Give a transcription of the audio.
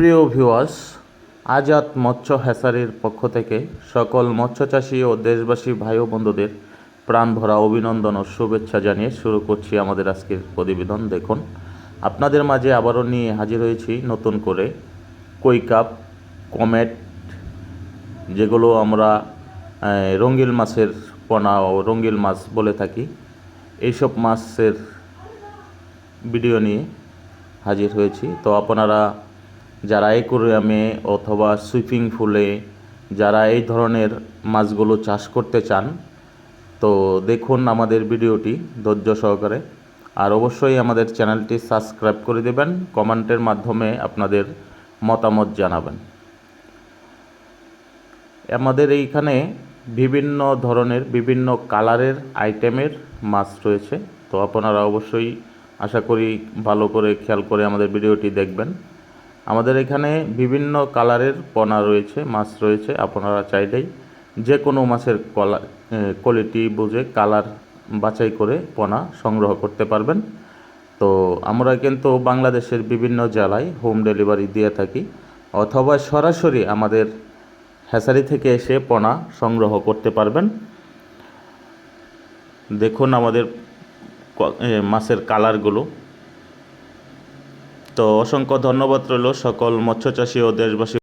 প্রিয় ভিউয়ার্স, আজাদ মৎস্য হ্যাসারির পক্ষ থেকে সকল মৎস্যচাষী ও দেশবাসী ভাই ও বন্ধুদের প্রাণ ভরা অভিনন্দন ও শুভেচ্ছা জানিয়ে শুরু করছি আমাদের আজকের প্রতিবেদন। দেখুন, আপনাদের মাঝে আবারও নিয়ে হাজির হয়েছি নতুন করে কই কাপ, কমেট, যেগুলো আমরা রঙ্গিল মাছের পোনা ও রঙ্গিল মাছ বলে থাকি। এইসব মাছের ভিডিও নিয়ে হাজির হয়েছি। তো আপনারা যারা অ্যাকোরিয়ামে অথবা সুইপিং পুলে যারা এই ধরনের মাছগুলো চাষ করতে চান, তো দেখুন আমাদের ভিডিওটি ধৈর্য সহকারে। আর অবশ্যই আমাদের চ্যানেলটি সাবস্ক্রাইব করে দেবেন, কমেন্টের মাধ্যমে আপনাদের মতামত জানাবেন। আমাদের এইখানে বিভিন্ন ধরনের, বিভিন্ন কালারের আইটেমের মাছ রয়েছে, তো আপনারা অবশ্যই আশা করি ভালো করে খেয়াল করে আমাদের ভিডিওটি দেখবেন। আমাদের এখানে বিভিন্ন কালারের পোনা রয়েছে, মাছ রয়েছে, আপনারা চাইলেই যে কোনো মাছের কলা কোয়ালিটি বুঝে কালার বাছাই করে পোনা সংগ্রহ করতে পারবেন। তো আমরা কিন্তু বাংলাদেশের বিভিন্ন জেলায় হোম ডেলিভারি দিয়ে থাকি, অথবা সরাসরি আমাদের হ্যাসারি থেকে এসে পোনা সংগ্রহ করতে পারবেন। দেখুন আমাদের মাছের কালারগুলো। তো অসংখ্য ধন্যবাদ রইল সকল মৎস্য মৎস্যচাষী ও দেশবাসী